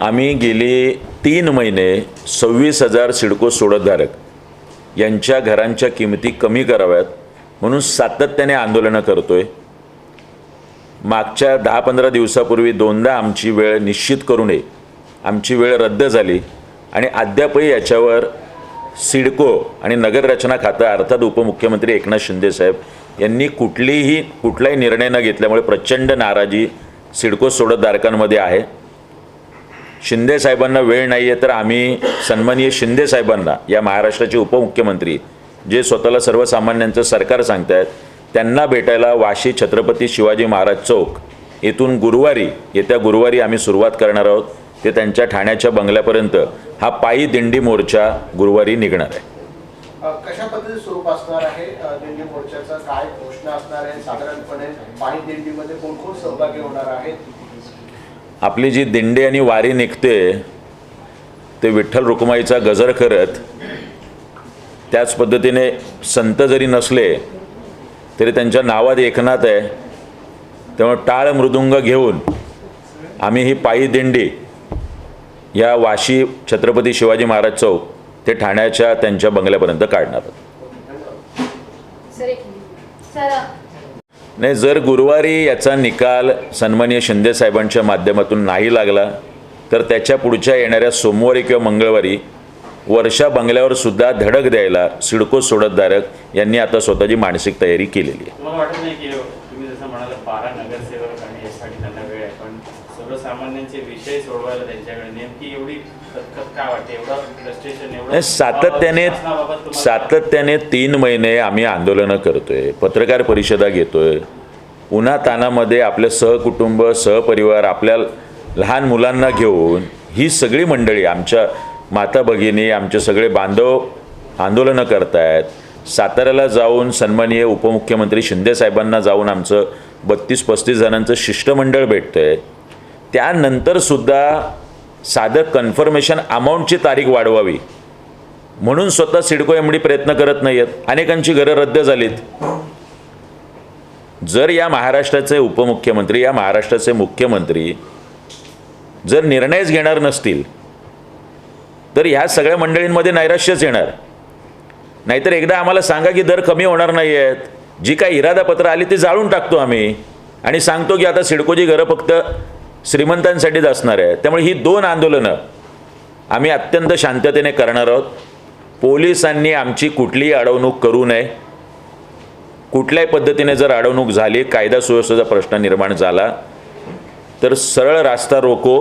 आम्ही गेली तीन महिने सव्वीस हजार सिडको सोडतधारक. यांच्या घरांच्या किमती कमी कराव्यात म्हणून सातत्याने आंदोलनं करतो आहे मागच्या दहा पंधरा दिवसापूर्वी दोनदा आमची वेळ निश्चित करू नये. आमची वेळ रद्द झाली आणि अद्यापही याच्यावर सिडको आणि नगररचना खातं अर्थात उपमुख्यमंत्री एकनाथ शिंदेसाहेब यांनी कुठलीही कुठलाही निर्णय न घेतल्यामुळे प्रचंड नाराजी सिडको सोडतधारकांमध्ये आहे. शिंदे साहेबांना वेळ नाही आहे तर आम्ही सन्माननीय शिंदे साहेबांना या महाराष्ट्राचे उपमुख्यमंत्री जे स्वतःला सर्वसामान्यांचं सरकार सांगतायत त्यांना भेटायला वाशी छत्रपती शिवाजी महाराज चौक येथून गुरुवारी येत्या गुरुवारी आम्ही सुरुवात करणार आहोत. ते त्यांच्या ठाण्याच्या बंगल्यापर्यंत हा पायी दिंडी मोर्चा गुरुवारी निघणार आहे. कशा पद्धतीचे स्वरूप असणार आहे दिंडी काय घोषणा असणार आहे? साधारणपणे दिंडीमध्ये कोण कोण सहभागी होणार आपली जी दिंडी आणि वारी निघते ते विठ्ठल रुक्माईचा गजर करत त्याच पद्धतीने संत जरी नसले तरी त्यांच्या नावात एकनाथ आहे. त्यामुळे टाळ मृदुंग घेऊन आम्ही ही पायी दिंडी या वाशी छत्रपती शिवाजी महाराज चौक ते ठाण्याच्या त्यांच्या बंगल्यापर्यंत काढणार आहोत सर एक सर नाही जर गुरुवारी याचा निकाल सन्मान्य शिंदे साहेबांच्या माध्यमातून नाही लागला तर त्याच्या पुढच्या येणाऱ्या सोमवारी किंवा मंगळवारी वर्षा बंगल्यावर सुद्धा धडक द्यायला सिडको सोडतधारक यांनी आता स्वतःची मानसिक तयारी केलेली आहे तुम्हाला वाटत नाही की तुम्ही जसं म्हणाला बारा नगरसेवक आणि यासाठी त्यांना वेळ आहे पण सर्वसामान्यांचे विषय सोडवायला त्यांच्याकडे नेमकी एवढी खतखत काय वाटते? एवढं फ्रस्ट्रेशन एवढं नाही, सातत्याने सातत्याने तीन महिने आम्ही आंदोलनं करतोय. पत्रकार परिषदा घेतोय. उन्हा तानामध्ये आपले सहकुटुंब सहपरिवार आपल्या लहान मुलांना घेऊन ही सगळी मंडळी आमच्या माता भगिनी आमचे सगळे बांधव आंदोलनं करतायत. साताऱ्याला जाऊन सन्माननीय उपमुख्यमंत्री शिंदे साहेबांना जाऊन आमचं बत्तीस पस्तीस जणांचं शिष्टमंडळ भेटतंय. त्यानंतरसुद्धा साधं कन्फर्मेशन अमाऊंटची तारीख वाढवावी. म्हणून स्वतः सिडको एमडी प्रयत्न करत नाही आहेत अनेकांची घरं रद्द झालीत. जर या महाराष्ट्राचे उपमुख्यमंत्री या महाराष्ट्राचे मुख्यमंत्री जर निर्णयच घेणार नसतील तर ह्या सगळ्या मंडळींमध्ये नैराश्यच येणार. नाहीतर एकदा आम्हाला सांगा की दर कमी होणार नाही आहेत जी काही इरादापत्र आली ती जाळून टाकतो आम्ही. आणि सांगतो की आता सिडकोची घरं फक्त श्रीमंतांसाठीच असणार आहे. त्यामुळे ही दोन आंदोलनं आम्ही अत्यंत शांततेने करणार आहोत. पोलिसांनी आमची कुठलीही अडवणूक करू नये. कुठल्याही पद्धतीने जर अडवणूक झाली कायदा सुव्यवस्थेचा प्रश्न निर्माण झाला तर सरळ रास्ता रोको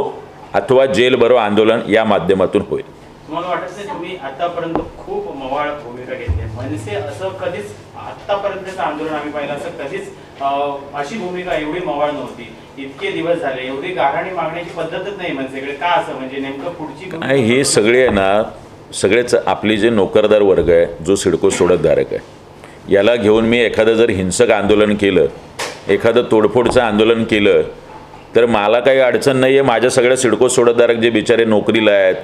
अथवा जेल भरो आंदोलन या माध्यमातून होईल. तुम्हाला वाटत तुम्ही आतापर्यंत खूप मवाळ भूमिका घेतली आहे. मनसे असं कधीच आतापर्यंतचं आंदोलन आम्ही पाहिलं असं कधीच अशी भूमिका एवढी मवाळ नव्हती. इतके दिवस झाले एवढी गाढाणी मागण्याची पद्धतच नाही मनसेकडे का असं? म्हणजे नेमकं पुढची हे सगळे आहे ना सगळेच आपली जे नोकरदार वर्ग आहे जो सिडको सोडतधारक आहे याला घेऊन मी एखादं जर हिंसक आंदोलन केलं एखादं तोडफोडचं आंदोलन केलं तर मला काही अडचण नाही आहे माझ्या सगळ्या सिडको सोडतधारक जे बिचारे नोकरीला आहेत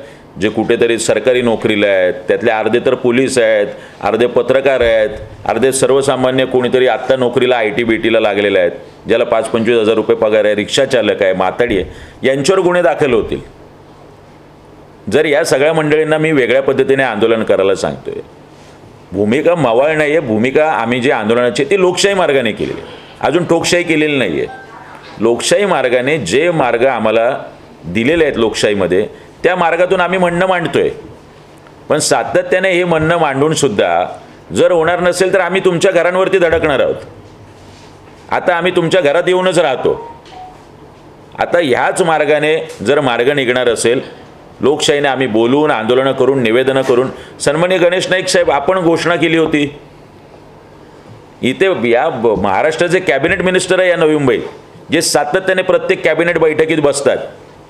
जे कुठेतरी सरकारी नोकरीला आहेत त्यातले अर्धे तर पोलीस आहेत अर्धे पत्रकार आहेत अर्धे सर्वसामान्य कोणीतरी आत्ता नोकरीला आय टी बी टीला लागलेले आहेत. ज्याला पाच पंचवीस हजार रुपये पगार आहे रिक्षा चालक आहे माताडी आहे यांच्यावर गुन्हे दाखल होतील. जर या सगळ्या मंडळींना मी वेगळ्या पद्धतीने आंदोलन करायला सांगतोय भूमिका मवाळ नाही आहे भूमिका आम्ही जे आंदोलनाची ती लोकशाही मार्गाने केलेली आहे. अजून टोकशाही केलेली नाही आहे लोकशाही मार्गाने जे मार्ग आम्हाला दिलेले आहेत लोकशाहीमध्ये त्या मार्गातून आम्ही म्हणणं मांडतोय. पण सातत्याने हे म्हणणं मांडून सुद्धा जर होणार नसेल तर आम्ही तुमच्या घरांवरती धडकणार आहोत. आता आम्ही तुमच्या घरात येऊनच राहतो. आता ह्याच मार्गाने जर मार्ग निघणार असेल लोकशाहीने आम्ही बोलून आंदोलनं करून निवेदनं करून सन्मान्य गणेश नाईक साहेब आपण घोषणा केली होती. इथे या महाराष्ट्राचे कॅबिनेट मिनिस्टर आहे या नवी मुंबईत जे सातत्याने प्रत्येक कॅबिनेट बैठकीत बसतात.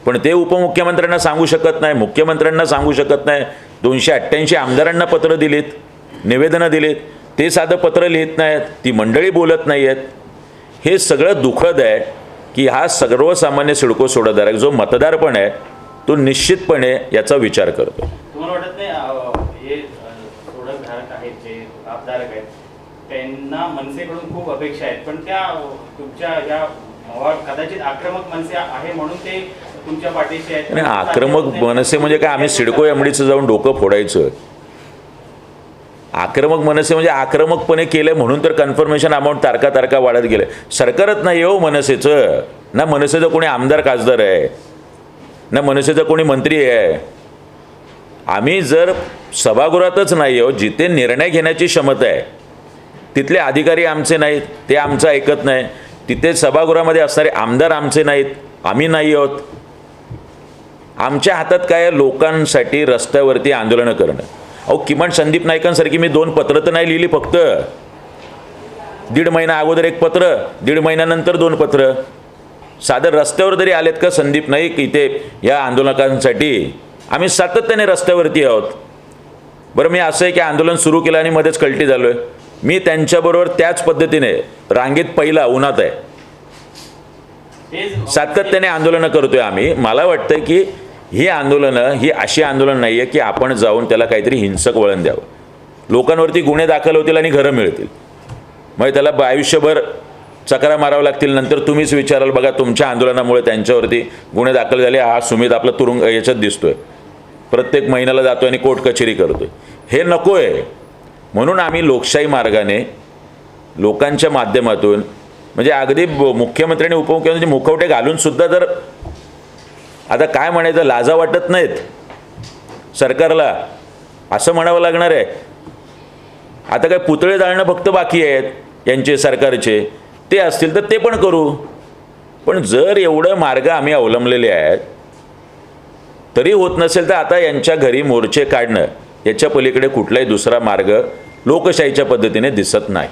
पण ते उपमुख्यमंत्र्यांना सांगू शकत नाही मुख्यमंत्र्यांना सांगू शकत नाही. दोनशे अठ्ठ्याऐंशी आमदारांना पत्र दिलीत निवेदनं दिलीत ते साधं पत्र लिहित नाहीत ती मंडळी बोलत नाही आहेत हे सगळं दुःखद आहे की हा सर्वसामान्य सिडको सोडतधारक जो मतदार पण आहे तो निश्चितपणे याचा विचार करतो. हे त्यांना मनसेकडून खूप अपेक्षा आहेत पण त्या तुमच्या या मवाळ कदाचित आक्रमक मनसे आहे म्हणून ते तुमच्या पाठीशी आहेत. आणि आक्रमक मनसे म्हणजे काय आम्ही सिडको एमडीचं जाऊन डोकं फोडायचं. आक्रमक मनसे म्हणजे आक्रमकपणे केलं म्हणून तर कन्फर्मेशन अमाऊंट तारका तारका वाढत गेलं. सरकारच नाही हो मनसेचं. ना मनसेचं कोणी आमदार खासदार आहे. ना मनसेचं कोणी मंत्री आहे. आम्ही जर सभागृहातच नाही हो जिथे निर्णय घेण्याची क्षमता आहे तिथले अधिकारी आमचे नाहीत ते आमचं ऐकत नाही तिथे सभागृहामध्ये असणारे आमदार आमचे नाहीत आम्ही नाही आहोत. आमच्या हातात काय लोकांसाठी रस्त्यावरती आंदोलनं करणं. अहो किमान संदीप नाईकांसारखी मी दोन पत्र तर नाही लिहिली फक्त. दीड महिना अगोदर एक पत्र दीड महिन्यानंतर दोन पत्र. साधं रस्त्यावर तरी आलेत का संदीप नाईक इथे या आंदोलकांसाठी? आम्ही सातत्याने रस्त्यावरती आहोत. बरं मी असं आहे की आंदोलन सुरू केलं आणि मध्येच कलटी झालो आहे मी त्यांच्याबरोबर त्याच पद्धतीने रांगेत पहिला उन्हात आहे. सातत्याने आंदोलनं करतोय आम्ही. मला वाटतं की ही आंदोलनं ही अशी आंदोलन नाही आहे की आपण जाऊन त्याला काहीतरी हिंसक वळण द्यावं. लोकांवरती गुन्हे दाखल होतील आणि घरं मिळतील. मग त्याला आयुष्यभर चकरा मारावं लागतील. नंतर तुम्हीच विचाराल बघा तुमच्या आंदोलनामुळे त्यांच्यावरती गुन्हे दाखल झाले. हा सुमित आपला तुरुंग याच्यात दिसतोय. प्रत्येक महिन्याला जातोय आणि कोर्ट कचेरी करतोय. हे नको आहे म्हणून आम्ही लोकशाही मार्गाने लोकांच्या माध्यमातून म्हणजे अगदी मुख्यमंत्री आणि उपमुख्यमंत्री मुखवटे घालून सुद्धा जर आता काय म्हणायचं लाजा वाटत नाहीत. सरकारला असं म्हणावं लागणार आहे. आता काय पुतळे जाळणं फक्त बाकी आहेत यांचे सरकारचे. ते असतील तर ते पण करू. पण जर एवढं मार्ग आम्ही अवलंबलेले आहेत तरी होत नसेल तर आता यांच्या घरी मोर्चे काढणं याच्या पलीकडे कुठलाही दुसरा मार्ग लोकशाहीच्या पद्धतीने दिसत नाही.